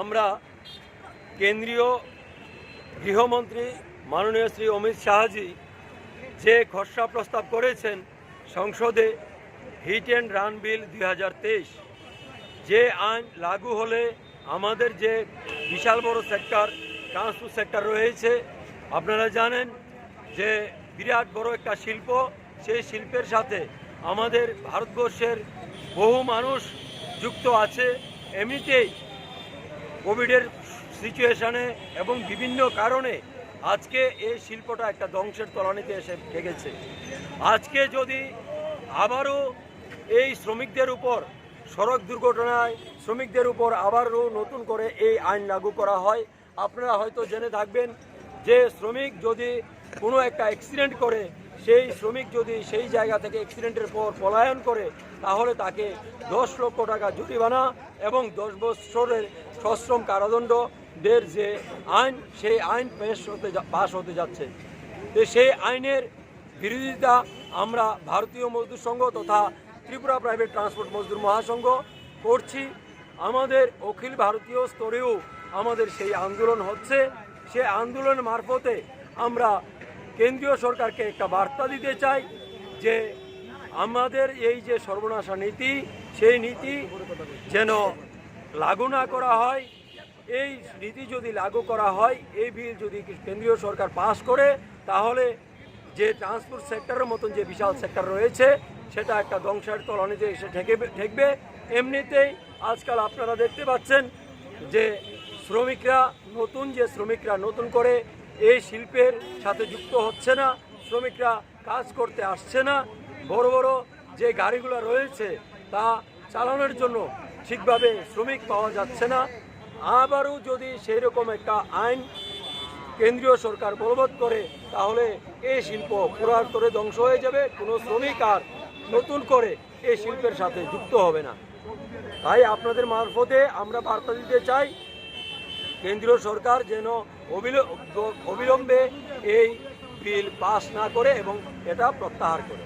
আমরা কেন্দ্রীয় গৃহমন্ত্রী মাননীয় শ্রী অমিত শাহজি যে খসড়া প্রস্তাব করেছেন সংসদে হিট অ্যান্ড রান বিল দুই হাজার তেইশ, যে আইন লাগু হলে আমাদের যে বিশাল বড় সেক্টর, ট্রান্সপোর্ট সেক্টর রয়েছে, আপনারা জানেন যে বিরাট বড় একটা শিল্প, সেই শিল্পের সাথে আমাদের ভারতবর্ষের বহু মানুষ যুক্ত আছে। এমনিতেই কোভিডের সিচুয়েশানে এবং বিভিন্ন কারণে আজকে এই শিল্পটা একটা ধ্বংসের তলানিতে এসে ঠেকেছে। আজকে যদি আবারও এই শ্রমিকদের উপর, সড়ক দুর্ঘটনায় শ্রমিকদের উপর আবারও নতুন করে এই আইন লাগু করা হয়, আপনারা হয়তো জেনে থাকবেন যে শ্রমিক যদি কোনো একটা অ্যাক্সিডেন্ট করে সেই শ্রমিক যদি সেই জায়গা থেকে অ্যাক্সিডেন্টের পর পলায়ন করে, তাহলে তাকে দশ লক্ষ টাকা জরিমানা এবং দশ বছরের সশ্রম কারাদণ্ড দের যে আইন, সেই আইন পেশ হতে পাশ হতে যাচ্ছে। তো সেই আইনের বিরোধিতা আমরা ভারতীয় মজদুর সংঘ তথা ত্রিপুরা প্রাইভেট ট্রান্সপোর্ট মজদুর মহাসংঘ করছি। আমাদের অখিল ভারতীয় স্তরেও আমাদের সেই আন্দোলন হচ্ছে। সেই আন্দোলন মারফতে আমরা কেন্দ্রীয় সরকারকে একটা বার্তা দিতে চাই যে আমাদের এই যে সর্বনাশা নীতি, সেই নীতি যেন লাগু না করা হয়, এই নীতি যদি লাগু করা হয়, এই বিল যদি কেন্দ্রীয় সরকার পাস করে, তাহলে যে ট্রান্সপোর্ট সেক্টরের মতন যে বিশাল সেক্টর রয়েছে, সেটা একটা ধ্বংসের তলানিতে এসে ঠেকবে ঠেকবে। এমনিতেই আজকাল আপনারা দেখতে পাচ্ছেন যে শ্রমিকরা, নতুন যে শ্রমিকরা নতুন করে এই শিল্পের সাথে যুক্ত হচ্ছে না, শ্রমিকরা কাজ করতে আসছে না। বড় বড় যে গাড়িগুলো রয়েছে তা চালানোর জন্য ঠিকভাবে শ্রমিক পাওয়া যাচ্ছে না। আবারও যদি সেই রকম একটা আইন কেন্দ্রীয় সরকার বলবৎ করে, তাহলে এই শিল্প পুরাতরে ধ্বংস হয়ে যাবে। কোনো শ্রমিক আর নতুন করে এই শিল্পের সাথে যুক্ত হবে না। তাই আপনাদের মারফতে আমরা বার্তা দিতে চাই, কেন্দ্রীয় সরকার যেন অবিলম্বে এই বিল পাস না করে এবং এটা প্রত্যাহার করে।